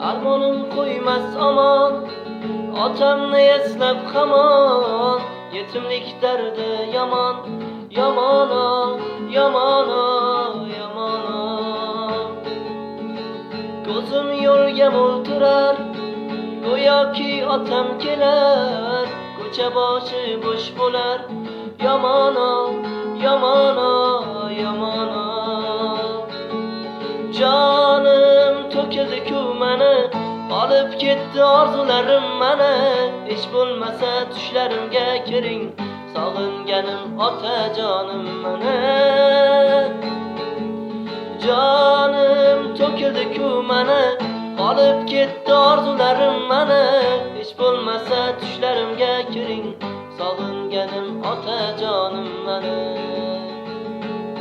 Darmonum qo'ymas omon otamni eslab hamon yetimlik dardi yomon yomon yomon yomon ko'zim yo'lga mo'ltirar go'yoki otam kelar. Ko'cha boshi bo'sh bo'lar yomon olib ketdi orzularim mani hech bo'lmasa tushlarimga kiring sog'inganim otajonim mani jonim to'kildi-ku mani olib ketdi orzularim mani hech bo'lmasa tushlarimga kiring sog'inganim otajonim mani